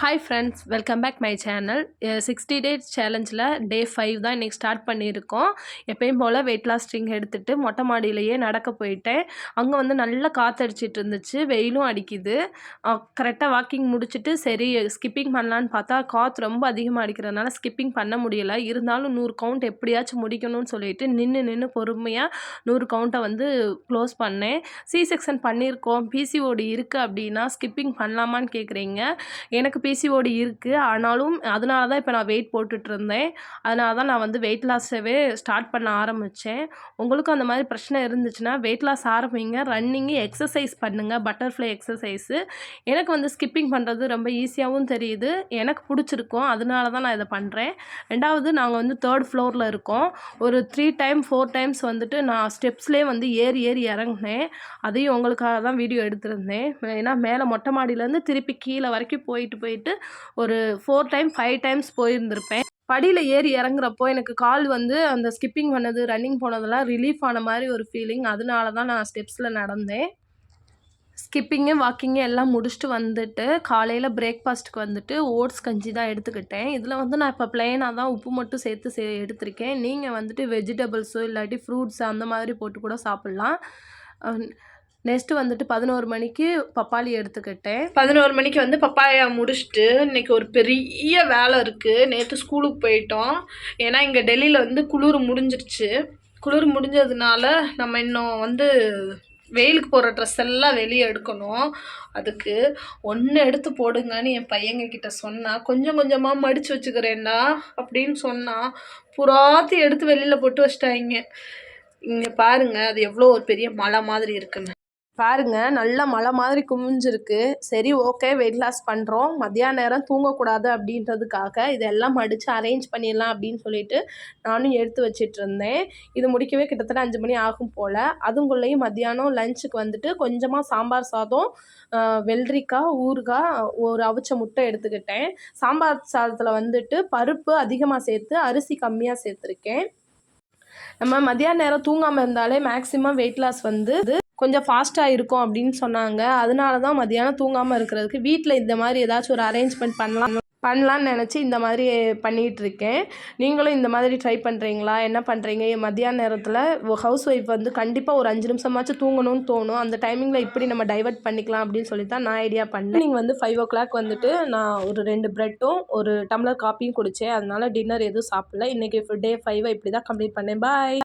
Hi friends welcome back my channel sixty days சேலஞ்சில் day five தான் இன்றைக்கி start பண்ணியிருக்கோம். எப்பயும் போல் வெயிட் லாஸ் ட்ரிங்க் எடுத்துகிட்டு மொட்டை மாடியிலேயே நடக்க போயிட்டேன். அங்கே வந்து நல்லா காற்றடிச்சிட்டு இருந்துச்சு வெயிலும் அடிக்குது. கரெக்டாக வாக்கிங் முடிச்சுட்டு சரி ஸ்கிப்பிங் பண்ணலான்னு பார்த்தா காற்று ரொம்ப அதிகமாக அடிக்கிறதுனால ஸ்கிப்பிங் பண்ண முடியலை. இருந்தாலும் நூறு கவுண்ட் எப்படியாச்சும் முடிக்கணும்னு சொல்லிட்டு நின்று நின்று பொறுமையாக நூறு கவுண்ட்டை வந்து க்ளோஸ் பண்ணேன். சி செக்ஷன் பண்ணியிருக்கோம். பிசிஓடி இருக்குது அப்படின்னா ஸ்கிப்பிங் பண்ணலாமான்னு கேட்குறீங்க எனக்கு பிசிஓடி இருக்குது ஆனாலும் அதனால தான் இப்போ நான் வெயிட் போட்டுட்ருந்தேன். அதனால தான் நான் வந்து வெயிட் லாஸவே ஸ்டார்ட் பண்ண ஆரம்பித்தேன் உங்களுக்கும் அந்த மாதிரி பிரச்சனை இருந்துச்சுன்னா வெயிட் லாஸ் ஆரம்பிங்க. ரன்னிங்கு எக்ஸசைஸ் பண்ணுங்கள் பட்டர்ஃப்ளை எக்ஸசைஸு எனக்கு வந்து ஸ்கிப்பிங் பண்ணுறது ரொம்ப ஈஸியாகவும் தெரியுது. எனக்கு பிடிச்சிருக்கும். அதனால தான் நான் இதை பண்ணுறேன் ரெண்டாவது நாங்கள் வந்து தேர்ட் ஃப்ளோரில் இருக்கோம். ஒரு த்ரீ டைம் ஃபோர் டைம்ஸ் வந்துட்டு நான் ஸ்டெப்ஸ்லேயே வந்து ஏறி ஏறி இறங்கினேன். அதையும் உங்களுக்காக தான் வீடியோ எடுத்திருந்தேன். ஏன்னா மேலே மொட்டை மாடியிலேருந்து திருப்பி கீழே வரைக்கும் போயிட்டு போயிட்டு ஒரு ஃபோர் டைம் ஃபைவ் டைம்ஸ் போயிருந்திருப்பேன். படியில் ஏறி இறங்குறப்போ எனக்கு கால் வந்து அந்த ஸ்கிப்பிங் பண்ணது ரன்னிங் போனதெல்லாம் ரிலீஃப் ஆன மாதிரி ஒரு ஃபீலிங் அதனால தான் நான் ஸ்டெப்ஸில் நடந்தேன். ஸ்கிப்பிங்கு வாக்கிங்கு எல்லாம் முடிச்சுட்டு வந்துட்டு காலையில் பிரேக்ஃபாஸ்ட்டுக்கு வந்துட்டு ஓட்ஸ் கஞ்சி தான் எடுத்துக்கிட்டேன். இதில் வந்து நான் இப்போ பிளெயினாக தான் உப்பு மட்டும் சேர்த்து சே எடுத்திருக்கேன். நீங்கள் வந்துட்டு வெஜிடபிள்ஸோ இல்லாட்டி ஃப்ரூட்ஸ் அந்த மாதிரி போட்டு கூட சாப்பிட்லாம். நெக்ஸ்ட்டு வந்துட்டு பதினோரு மணிக்கு பப்பாளி எடுத்துக்கிட்டேன். பதினோரு மணிக்கு வந்து பப்பாயா முடிச்சுட்டு இன்றைக்கி ஒரு பெரிய வேலை இருக்குது நேற்று ஸ்கூலுக்கு போயிட்டோம். ஏன்னா இங்கே டெல்லியில் வந்து குளிர் முடிஞ்சிருச்சு. குளிர் முடிஞ்சதுனால நம்ம இன்னும் வந்து வெயிலுக்கு போகிற ட்ரெஸ் எல்லாம் வெளியே எடுக்கணும். அதுக்கு ஒன்று எடுத்து போடுங்கன்னு என் பையங்க கிட்ட சொன்னால் கொஞ்சம் கொஞ்சமாக மடித்து வச்சுக்கிறேன்டா அப்படின்னு சொன்னால் புறாத்தி எடுத்து வெளியில் போட்டு வச்சிட்டாங்க. இங்கே பாருங்கள் அது எவ்வளோ ஒரு பெரிய மலை மாதிரி இருக்குன்னு. பாருங்க நல்ல மழை மாதிரி குமிஞ்சிருக்கு. சரி ஓகே வெயிட் லாஸ் பண்ணுறோம் மத்தியான நேரம் தூங்கக்கூடாது அப்படின்றதுக்காக இதெல்லாம் மடித்து அரேஞ்ச் பண்ணிடலாம் அப்படின்னு சொல்லிட்டு நானும் எடுத்து வச்சிட்டு இருந்தேன். இது முடிக்கவே கிட்டத்தட்ட அஞ்சு மணி ஆகும் போல். அதுங்குள்ளேயும் மத்தியானம் லஞ்சுக்கு வந்துட்டு கொஞ்சமாக சாம்பார் சாதம் வெள்ளரிக்காய் ஊறுகாய் ஒரு அவிச்ச முட்டை எடுத்துக்கிட்டேன். சாம்பார் சாதத்தில் வந்துட்டு பருப்பு அதிகமாக சேர்த்து அரிசி கம்மியாக சேர்த்துருக்கேன். நம்ம மதியான நேரம் தூங்காமல் இருந்தாலே மேக்ஸிமம் வெயிட் லாஸ் வந்து கொஞ்சம் ஃபாஸ்ட்டாக இருக்கும் அப்படின்னு சொன்னாங்க. அதனால தான் மதியானம் தூங்காமல் இருக்கிறதுக்கு வீட்டில் இந்த மாதிரி ஏதாச்சும் ஒரு அரேஞ்ச்மெண்ட் பண்ணலாம் பண்ணலான்னு நினச்சி இந்த மாதிரி பண்ணிகிட்டு இருக்கேன். நீங்களும் இந்த மாதிரி ட்ரை பண்ணுறீங்களா என்ன பண்ணுறீங்க மத்தியான நேரத்தில் ஹவுஸ் ஒய்ஃப் வந்து கண்டிப்பாக ஒரு அஞ்சு நிமிஷமாச்சும் தூங்கணும்னு தோணும். அந்த டைமிங்கில் இப்படி நம்ம டைவெர்ட் பண்ணிக்கலாம் அப்படின்னு சொல்லி தான் நான் ஐடியா பண்ணேன். நீங்கள் வந்து ஃபைவ் ஓ கிளாக் வந்துட்டு நான் ஒரு ரெண்டு ப்ரெட்டும் ஒரு டம்ளர் காப்பியும் குடித்தேன் அதனால டின்னர் எதுவும் சாப்பிடல. இன்றைக்கி டே ஃபைவை இப்படி தான் கம்ப்ளீட் பண்ணேன். பாய்